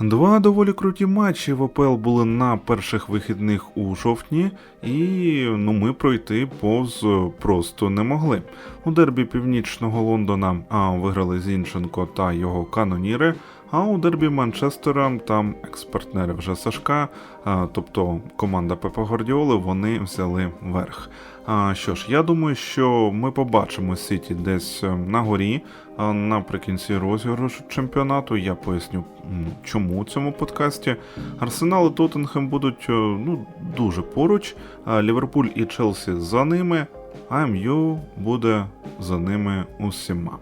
Два доволі круті матчі в АПЛ були на перших вихідних у жовтні, і ну ми пройти повз просто не могли. У дербі північного Лондона а, виграли Зінченко та його каноніри. А у дербі Манчестера там екс-партнери вже Сашка, тобто команда Пепа Гвардіоли, вони взяли верх. А, що ж, я думаю, що ми побачимо Сіті десь е, на горі наприкінці розіграшу чемпіонату. Я поясню, чому у цьому подкасті. Арсенал і Тоттенхем будуть е, ну, дуже поруч. Ліверпуль і Челсі за ними. МЮ буде за ними усіма.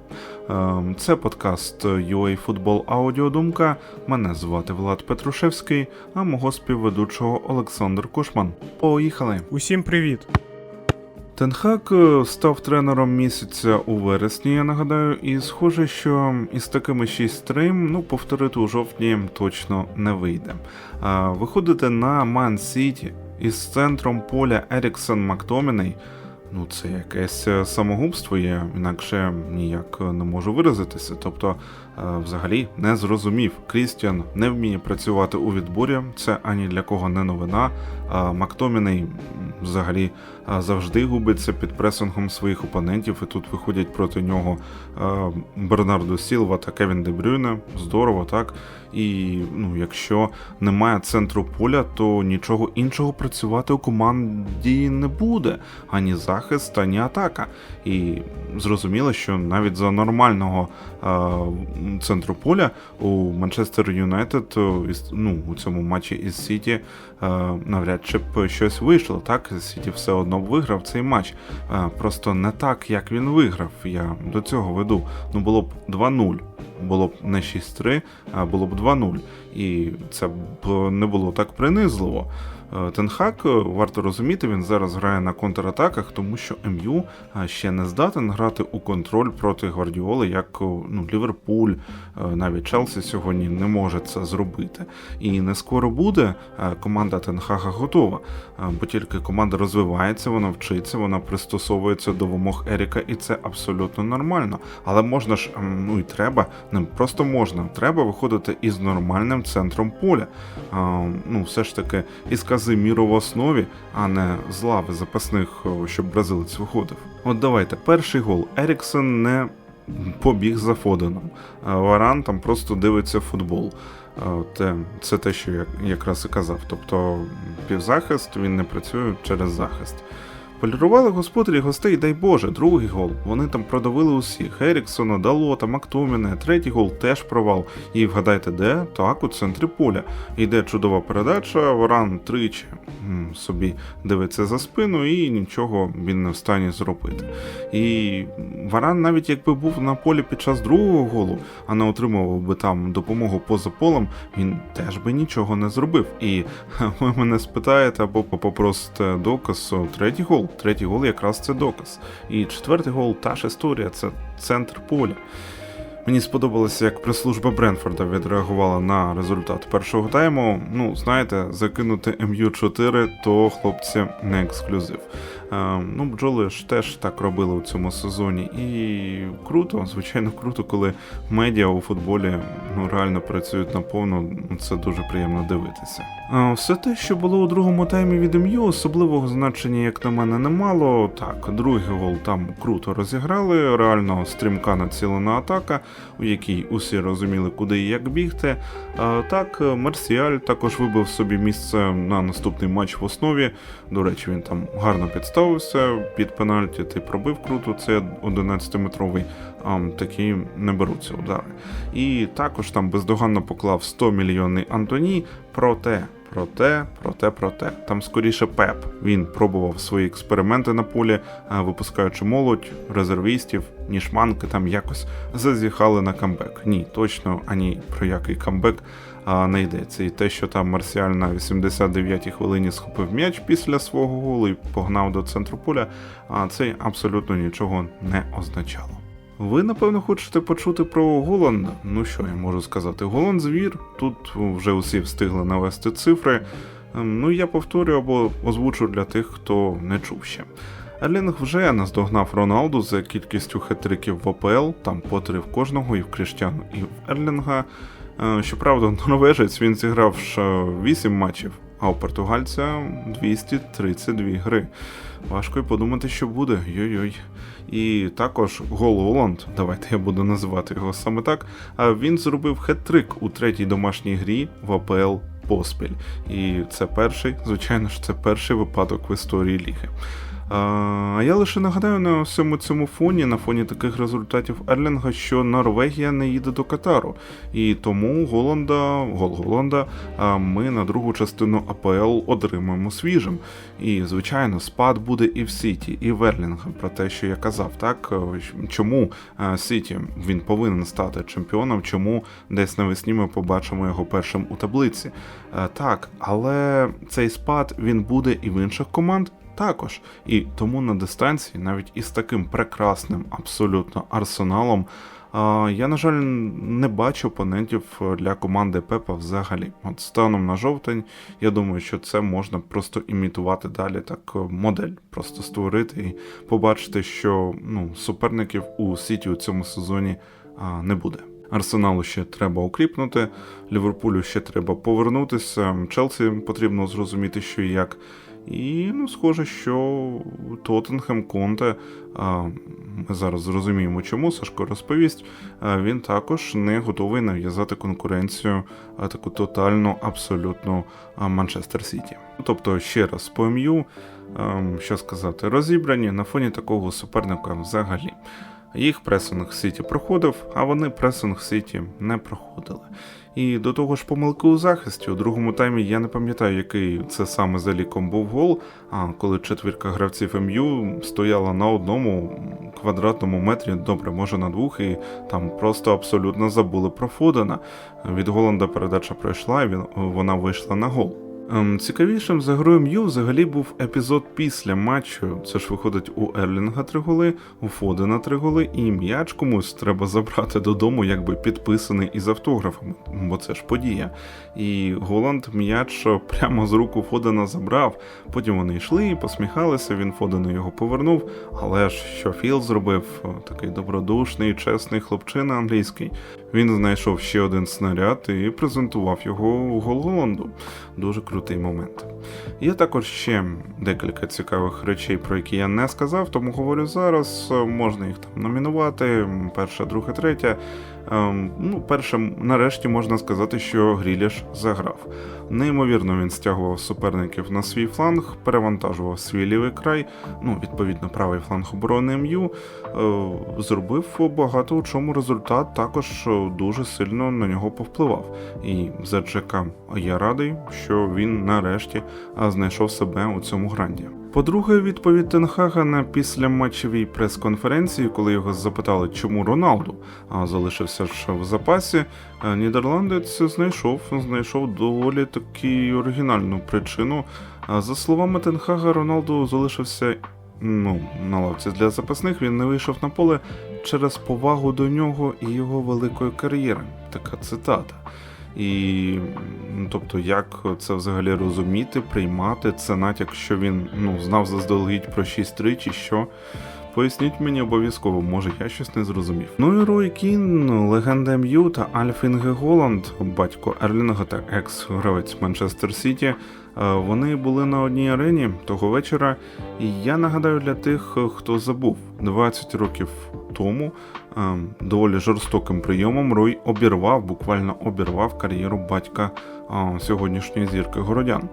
Ем, Це подкаст UA Футбол Аудіодумка. Мене звати Влад Петрушевський, а мого співведучого Олександр Кошман. Поїхали! Усім привіт! Тенхак е, став тренером місяця у вересні, я нагадаю, і схоже, що із такими 6-3, ну, повторити у жовтні точно не вийде. Виходити на Ман Сіті із центром поля Еріксон Мактоміней. Ну, це якесь е, самогубство, я інакше ніяк не можу виразитися. Тобто, е, взагалі не зрозумів. Крістіан не вміє працювати у відборі, це ані для кого не новина. А Мактоміней м, взагалі завжди губиться під пресингом своїх опонентів, і тут виходять проти нього Бернардо Сілва та Кевін Де Брюйне. Здорово, так? І ну, якщо немає центру поля, то нічого іншого працювати у команді не буде ані захист, ані атака. І зрозуміло, що навіть за нормального центру поля у Манчестер Юнайтед ну, у цьому матчі із Сіті. е, навряд чи б щось вийшло. Так, Сіті все одно б виграв цей матч. Е, Просто не так, як він виграв. Я до цього веду. Ну було б 2-0. Було б не 6-3, а було б 2-0. І це б не було так принизливо. Е, Тенхак, е, варто розуміти, він зараз грає на контратаках, тому що МЮ е, ще не здатен грати у контроль проти Гвардіоли, як е, ну, Ліверпуль, е, навіть Челсі сьогодні не може це зробити. І не скоро буде е, команда Тенхага готова, Е, бо тільки команда розвивається, вона вчиться, вона пристосовується до вимог Еріка, і це абсолютно нормально. Але можна ж, ем, ну і треба, не просто можна, треба виходити із нормальним центром поля. Е, Ну, все ж таки, із Казиміро в основі, а не з лави запасних, щоб бразилець виходив. От давайте, перший гол. Еріксон не побіг за Фоденом. Варан там просто дивиться футбол. Те, це те, що я якраз і казав. Тобто півзахист він не працює через захист. Полірували господарі гостей, дай Боже, другий гол. Вони там продавили усіх: Еріксона, Далота, Мактоміне, третій гол теж провал. І вгадайте, де? Так, у центрі поля. Йде чудова передача, Варан тричі собі дивиться за спину і нічого він не в стані зробити. І Варан, навіть якби був на полі під час другого голу, а не отримував би там допомогу поза полем, він теж би нічого не зробив. І ви мене спитаєте або попросите доказ. Третій гол. Третій гол якраз це доказ. І четвертий гол та ж історія, це центр поля. Мені сподобалося, як прес-служба Бренфорда відреагувала на результат першого тайму. Ну, знаєте, закинути МЮ-4, то хлопці не ексклюзив. Е, ну, бджоли ж теж так робили у цьому сезоні. І круто, звичайно, круто, коли медіа у футболі ну, реально працюють наповну. Ну, Це дуже приємно дивитися. Е, все те, що було у другому таймі від МЮ, особливого значення, як на мене, не мало. Так, другий гол там круто розіграли, реально стрімка націлена атака, у якій усі розуміли, куди і як бігти. А, так, е, Марсіаль також вибив собі місце на наступний матч в основі. До речі, він там гарно підставився під пенальті, ти пробив круто, це 11-метровий. А, такі не беруться удари. І також там бездоганно поклав 100 мільйонний Антоні. Проте, проте, проте, проте. Там скоріше Пеп. Він пробував свої експерименти на полі, випускаючи молодь, резервістів, ніж манки там якось зазіхали на камбек. Ні, точно ані про який камбек а, не йдеться. І те, що там Марсіаль на 89-й хвилині схопив м'яч після свого голу і погнав до центру поля, а це абсолютно нічого не означало. Ви, напевно, хочете почути про Голланда? Ну що я можу сказати? Голланд звір. Тут вже усі встигли навести цифри. Ем, Ну, я повторю або озвучу для тих, хто не чув ще. Ерлінг вже наздогнав Роналду за кількістю хет-триків в ОПЛ, там по три в кожного, і в Кріштяну, і в Ерлінга. Е, Щоправда, норвежець він зіграв ще 8 матчів, а у португальця 232 гри. Важко й подумати, що буде. Йой-йой. І також Гол Голланд, давайте я буду називати його саме так. А він зробив хет-трик у третій домашній грі в АПЛ поспіль. І це перший, звичайно ж, це перший випадок в історії ліги. А я лише нагадаю на всьому цьому фоні, на фоні таких результатів Ерлінга, що Норвегія не їде до Катару. І тому Голланда, гол Голланда, ми на другу частину АПЛ отримаємо свіжим. І, звичайно, спад буде і в Сіті, і в Ерлінга, про те, що я казав, так е, чому е, Сіті він повинен стати чемпіоном, чому десь навесні ми побачимо його першим у таблиці. Е, Так, але цей спад він буде і в інших команд також. І тому на дистанції, навіть із таким прекрасним абсолютно арсеналом, я, на жаль, не бачу опонентів для команди Пепа взагалі. От станом на жовтень, я думаю, що це можна просто імітувати далі, так е, модель просто створити і побачити, що ну, суперників у Сіті у цьому сезоні не буде. Арсеналу ще треба укріпнути, Ліверпулю ще треба повернутися. Челсі потрібно зрозуміти, що і як. І ну, схоже, що Тоттенхем Конте, ми зараз зрозуміємо, чому Сашко розповість. Він також не готовий нав'язати конкуренцію таку тотальну, абсолютно Манчестер Сіті. Тобто, ще раз по МЮ, ем, що сказати, розібрані на фоні такого суперника взагалі. Їх пресинг Сіті проходив, а вони пресинг Сіті не проходили. І до того ж, помилки у захисті. У другому таймі я не пам'ятаю, який це саме за ліком був гол. А коли четвірка гравців МЮ стояла на одному квадратному метрі, добре, може на двох, і там просто абсолютно забули про Фодена. Від Голланда передача пройшла, і він, вона вийшла на гол. Ем, Цікавішим за грою М'ю взагалі був епізод після матчу. Це ж виходить у Ерлінга три голи, у Фодена три голи, і м'яч комусь треба забрати додому, якби підписаний із автографами, бо це ж подія. І Голланд м'яч прямо з руку Фодена забрав. Потім вони йшли і посміхалися. Він Фодену його повернув. Але ж що Філ зробив, такий добродушний, чесний хлопчина англійський. Він знайшов ще один снаряд і презентував його Голланду. Дуже крутий момент. Є також ще декілька цікавих речей, про які я не сказав, тому говорю зараз. Можна їх там номінувати. Перша, друга, третя. Ем, ну, перше, нарешті можна сказати, що Гріліш заграв. Неймовірно, він стягував суперників на свій фланг, перевантажував свій лівий край, ну, відповідно, правий фланг оборони МЮ. Е, зробив багато у чому результат також е, дуже сильно на нього повпливав. І за Джека я радий, що він нарешті е, знайшов себе у цьому гранді. По-друге, відповідь Тенхага на післяматчевій прес-конференції, коли його запитали, чому Роналду залишився ж в запасі, е, нідерландець знайшов знайшов доволі таки оригінальну причину. За словами Тенхага, Роналду залишився ну, на лавці для запасних. Він не вийшов на поле через повагу до нього і його великої кар'єри. Така цитата. І ну, тобто, як це взагалі розуміти, приймати це натяк, що він ну, знав заздалегідь про 6-3 чи що. Поясніть мені обов'язково, може я щось не зрозумів. Ну і Рой Кін, легенда МЮ та Альфінге Голланд, батько Ерлінга та екс-гравець Манчестер Сіті. Е, Вони були на одній арені того вечора. І я нагадаю для тих, хто забув, 20 років тому ем, доволі жорстоким прийомом Рой обірвав, буквально обірвав кар'єру батька сьогоднішньої зірки городян.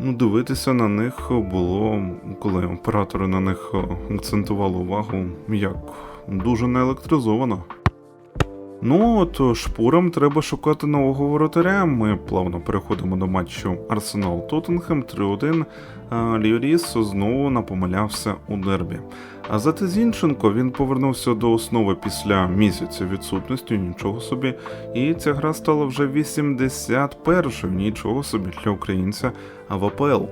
Ну, дивитися на них було, коли оператори на них е, акцентували увагу, як дуже неелектризовано. Ну от шпурам треба шукати нового воротаря. Ми плавно переходимо до матчу Арсенал Тоттенхем 3-1. А Ліоріс знову напомилявся у дербі. А зате Зінченко він повернувся до основи після місяця відсутності, нічого собі. І ця гра стала вже 81-ю, нічого собі для українця в АПЛ.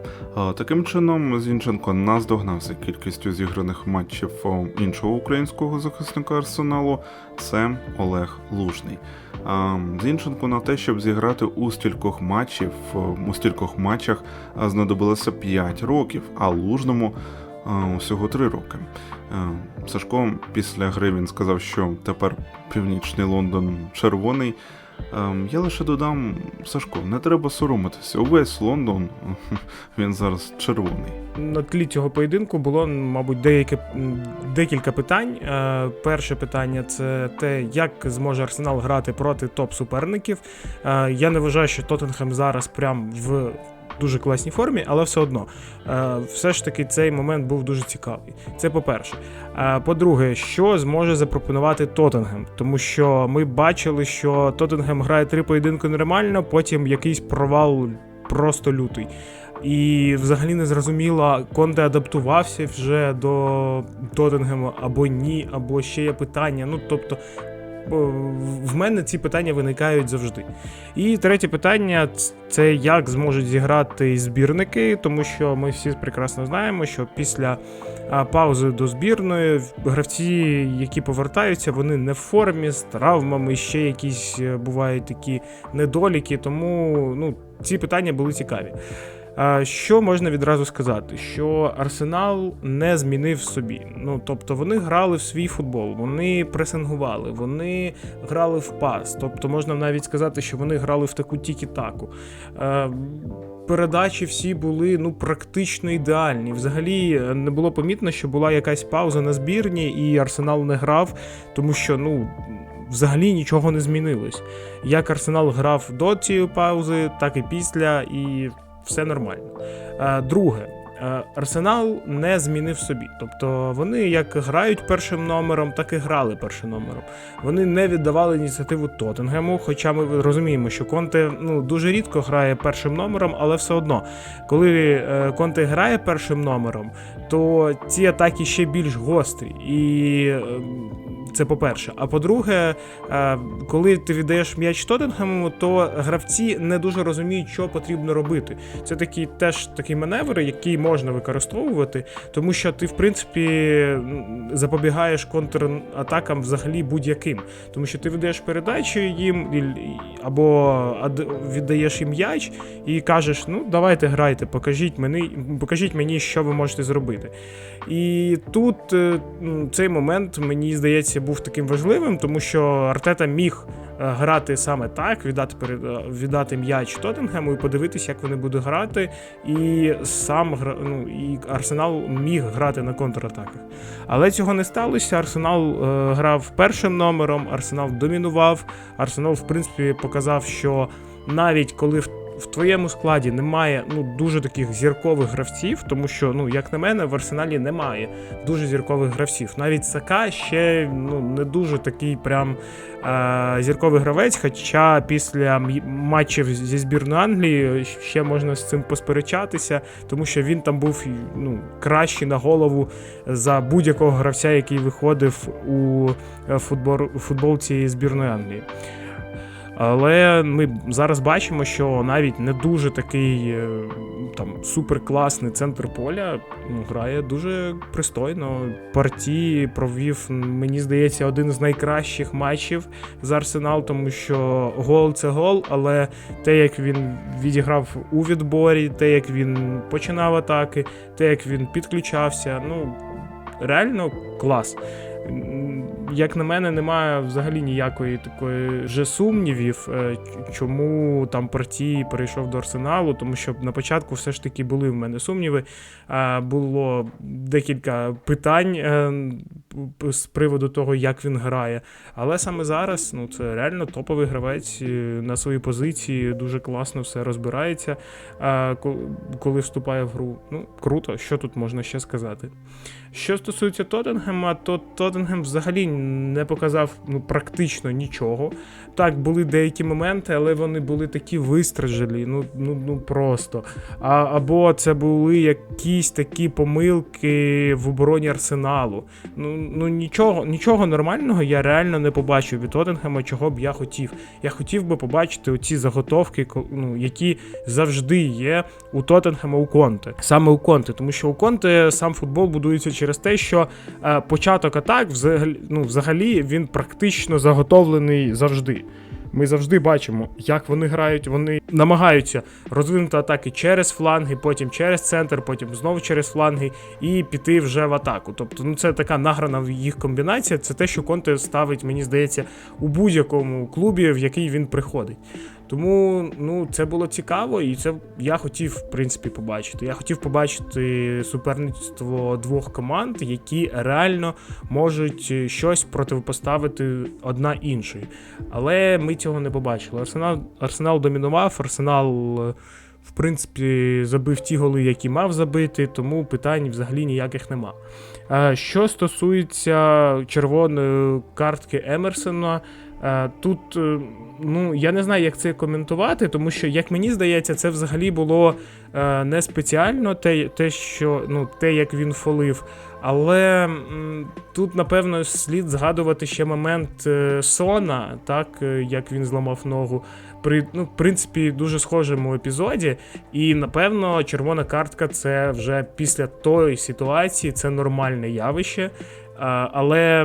Таким чином, Зінченко наздогнався кількістю зіграних матчів іншого українського захисника арсеналу. Це Олег Лужний. Зінченко на те, щоб зіграти у стількох матчів, у стількох матчах знадобилося 5 років, а Лужному усього 3 роки. А, Сашко після гри він сказав, що тепер північний Лондон червоний. Ем, я лише додам, Сашко, не треба соромитися. Увесь Лондон він зараз червоний. На тлі цього поєдинку було, мабуть, деяке, декілька питань. Е, Перше питання це те, як зможе Арсенал грати проти топ-суперників. Е, Я не вважаю, що Тоттенхем зараз прям в дуже класній формі, але все одно, е, все ж таки цей момент був дуже цікавий. Це по-перше. Е, По-друге, що зможе запропонувати Тоттенгем? Тому що ми бачили, що Тоттенгем грає три поєдинки нормально, потім якийсь провал просто лютий. І взагалі не зрозуміло, Конте адаптувався вже до Тоттенгема або ні, або ще є питання. Ну тобто. О, В мене ці питання виникають завжди. І третє питання це як зможуть зіграти збірники, тому що ми всі прекрасно знаємо, що після паузи до збірної гравці, які повертаються, вони не в формі з травмами, ще якісь е, бувають такі недоліки. Тому ну, ці питання були цікаві. Що можна відразу сказати? Що Арсенал не змінив собі. Ну тобто вони грали в свій футбол, вони пресингували, вони грали в пас. Тобто можна навіть сказати, що вони грали в таку тікі-таку. Передачі всі були ну практично ідеальні. Взагалі е, не було помітно, що була якась пауза на збірні, і Арсенал не грав, тому що ну. Взагалі нічого не змінилось. Як Арсенал грав до цієї паузи, так і після, і все нормально. Е, Друге, е, Арсенал не змінив собі. Тобто вони як грають першим номером, так і грали першим номером. Вони не віддавали ініціативу Тоттенгему, хоча ми розуміємо, що Конте ну, дуже рідко грає першим номером, але все одно, коли е, Конте грає першим номером, то ці атаки ще більш гострі. І це по-перше. А по-друге, е, коли ти віддаєш м'яч Тоттенгему, то гравці не дуже розуміють, що потрібно робити. Це такі теж такі маневри, які можна використовувати, тому що ти, в принципі, запобігаєш контратакам взагалі будь-яким. Тому що ти віддаєш передачу їм або віддаєш їм м'яч і кажеш: ну давайте грайте, покажіть мені, покажіть мені, що ви можете зробити. І тут е, цей момент, мені здається, був таким важливим, тому що Артета міг е, грати саме так, віддати перед е, віддати м'яч Тоттенгему і подивитися, як вони будуть грати. І сам ну, і Арсенал міг грати на контратаках. Але цього не сталося. Арсенал е, грав першим номером, Арсенал домінував. Арсенал, в принципі, показав, що навіть коли в в твоєму складі немає ну дуже таких зіркових гравців, тому що, ну як на мене, в арсеналі немає дуже зіркових гравців. Навіть Сака ще ну не дуже такий прям е- зірковий гравець. Хоча після матчів зі збірною Англії ще можна з цим посперечатися, тому що він там був ну кращий на голову за будь-якого гравця, який виходив у е, футбол, футбол цієї збірної Англії. Але ми зараз бачимо, що навіть не дуже такий е, там суперкласний центр поля ну, грає дуже пристойно. Партії провів, мені здається, один з найкращих матчів з Арсенал, тому що гол це гол, але те, як він відіграв у відборі, те, як він починав атаки, те, як він підключався, ну реально клас. Як на мене, немає взагалі ніякої такої же сумнівів, е, чому там партії перейшов до арсеналу, тому що на початку все ж таки були в мене сумніви. Е, Було декілька питань е, з приводу того, як він грає. Але саме зараз ну, це реально топовий гравець на своїй позиції, дуже класно все розбирається, коли вступає в гру. Ну, круто, що тут можна ще сказати. Що стосується Тоттенгема, то Тоттенгем взагалі не показав ну, практично нічого. Так, були деякі моменти, але вони були такі вистражелі, ну, ну, ну просто. А, або це були якісь такі помилки в обороні арсеналу. Ну, ну нічого, нічого нормального я реально не побачив від Тоттенгема, чого б я хотів. Я хотів би побачити оці заготовки, ну, які завжди є у Тоттенхема у Конте. Саме у Конте, тому що у Конте сам футбол будується через те, що е, початок атак взагалі, ну, взагалі він практично заготовлений завжди. Ми завжди бачимо, як вони грають. Вони намагаються розвинути атаки через фланги, потім через центр, потім знову через фланги і піти вже в атаку. Тобто, ну це така награна їх комбінація. Це те, що Конте ставить, мені здається, у будь-якому клубі, в який він приходить. Тому ну це було цікаво, і це я хотів в принципі побачити. Я хотів побачити суперництво двох команд, які реально можуть е, щось противопоставити одна іншій. Але ми цього не побачили. Арсенал, Арсенал домінував, Арсенал. е, В принципі, забив ті голи, які мав забити, тому питань взагалі ніяких нема. Е, Що стосується червоної картки Емерсона, тут е, ну я не знаю, як це коментувати, тому що, як мені здається, це взагалі було е, не спеціально те, те, що ну, те, як він фолив. Але тут, напевно, слід згадувати ще момент е, Сона, так е, як він зламав ногу. При ну, в принципі, дуже схожому епізоді. І напевно, червона картка це вже після тої ситуації, це нормальне явище. Але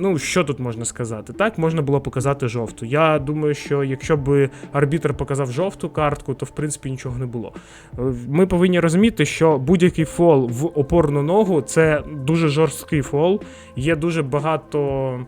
ну що тут можна сказати? Так, можна було показати жовту. Я думаю, що якщо б арбітр показав жовту картку, то в принципі нічого не було. Е, Ми повинні розуміти, що будь-який фол в опорну ногу це дуже жорсткий фол. Є дуже багато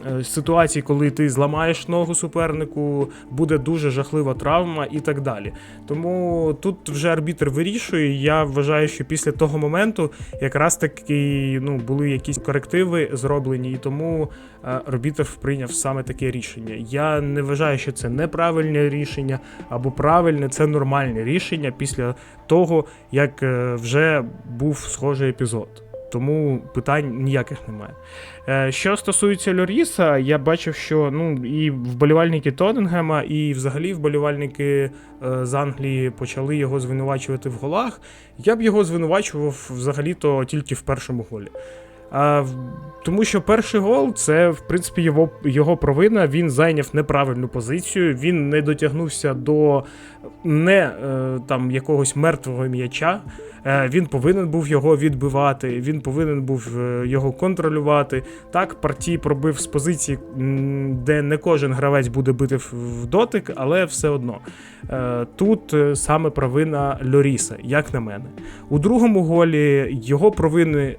е, ситуацій, коли ти зламаєш ногу супернику, буде дуже жахлива травма і так далі. Тому тут вже арбітр вирішує. Я вважаю, що після того моменту якраз таки ну, були якісь корективи зроблені, і тому е, арбітр прийняв саме таке рішення. Я не вважаю, що це неправильне рішення або правильне, це нормальне рішення після того, як е, вже був схожий епізод. Тому питань ніяких немає. Е, Що стосується Льоріса, я бачив, що ну і вболівальники Тоттенгема, і взагалі вболівальники з Англії почали його звинувачувати в голах. Я б його звинувачував взагалі-то тільки в першому голі. А, тому що перший гол це, в принципі, його, його провина. Він зайняв неправильну позицію, він не дотягнувся до не е, там якогось мертвого м'яча. Е, він повинен був його відбивати, він повинен був е, його контролювати. Так, партій пробив з позиції, де не кожен гравець буде бити в дотик, але все одно. Е, Тут саме провина Льоріса, як на мене. У другому голі його провини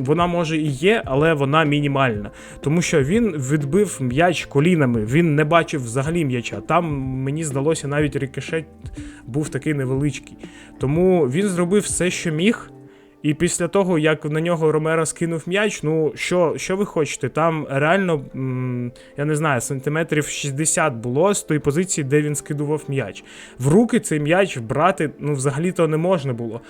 вона може і є, але вона мінімальна. Тому що він відбив м'яч колінами, він не бачив взагалі м'яча. Там мені здалося навіть рикошет був такий невеличкий. Тому він зробив все, що міг. І після того, як на нього Ромеро скинув м'яч, ну що, що ви хочете? Там реально, я не знаю, сантиметрів 60 було з тої позиції, де він скидував м'яч. В руки цей м'яч брати ну, взагалі-то не можна було.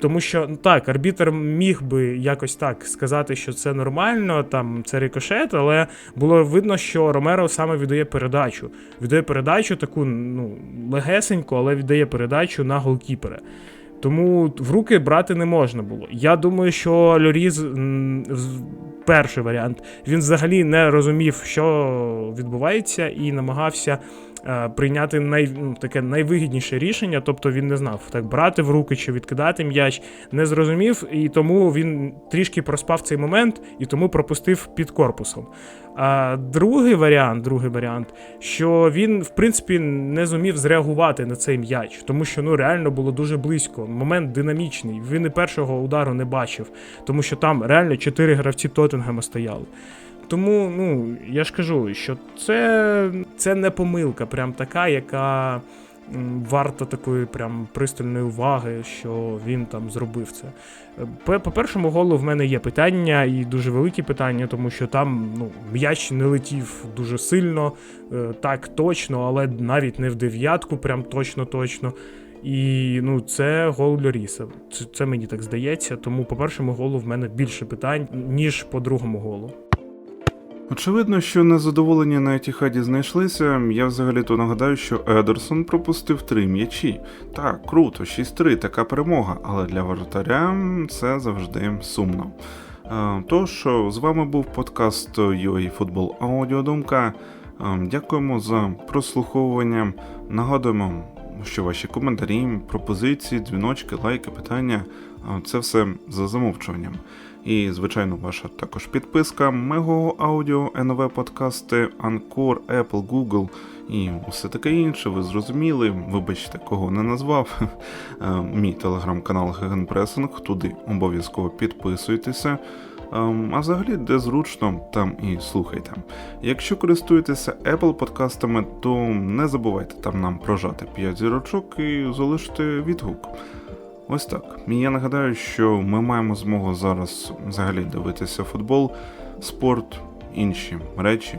Тому що ну, так, арбітр міг би якось так сказати, що це нормально, там це рикошет, але було видно, що Ромеро саме віддає передачу. Віддає передачу таку ну, легесеньку, але віддає передачу на голкіпера. Тому в руки брати не можна було. Я думаю, що Льоріз перший варіант. Він взагалі не розумів, що відбувається, і намагався прийняти най, ну, таке найвигідніше рішення. Тобто він не знав, так брати в руки чи відкидати м'яч, не зрозумів, і тому він трішки проспав цей момент і тому пропустив під корпусом. А другий варіант, другий варіант, що він, в принципі, не зумів зреагувати на цей м'яч, тому що ну реально було дуже близько. Момент динамічний. Він і першого удару не бачив, тому що там реально чотири гравці Тоттенгема стояли. Тому, ну, я ж кажу, що це, це не помилка, прям така, яка варта такої прям пристальної уваги, що він там зробив це. Е, По, першому голу в мене є питання, і дуже великі питання, тому що там ну, м'яч не летів дуже сильно, е, так точно, але навіть не в дев'ятку, прям точно-точно. І ну, це гол Льоріса. Це, це мені так здається. Тому по першому голу в мене більше питань, ніж по другому голу. Очевидно, що незадоволення на Етіхаді знайшлися. Я взагалі-то нагадаю, що Едерсон пропустив три м'ячі. Так, круто, 6-3, така перемога, але для воротаря це завжди сумно. Е, Тож, з вами був подкаст UA Аудіодумка. Е, Дякуємо за прослуховування. Нагадуємо, що ваші коментарі, пропозиції, дзвіночки, лайки, питання це все за замовчуванням. І, звичайно, ваша також підписка, Мего Аудіо, НВ подкасти, Анкор, Apple, Google і усе таке інше. Ви зрозуміли. Вибачте, кого не назвав. Е, Мій телеграм-канал Гегенпресинг. Туди обов'язково підписуйтеся. Ем, А взагалі, де зручно, там і слухайте. Якщо користуєтеся Apple подкастами, то не забувайте там нам прожати 5 зірочок і залишити відгук. Ось так. Я нагадаю, що ми маємо змогу зараз взагалі дивитися футбол, спорт, інші речі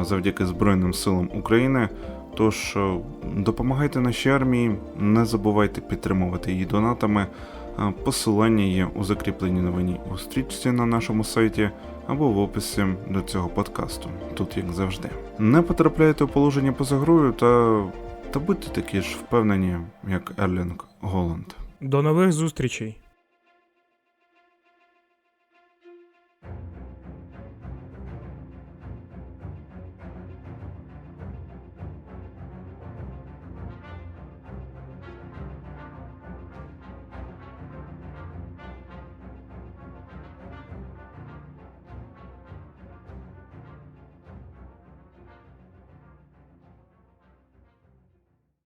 завдяки Збройним силам України. Тож е, допомагайте нашій армії, не забувайте підтримувати її донатами. Посилання є у закріпленій новині у стрічці на нашому сайті або в описі до цього подкасту, тут як завжди. Не потрапляйте у положення поза грою та, та будьте такі ж впевнені, як Ерлінг Голланд. До нових зустрічей!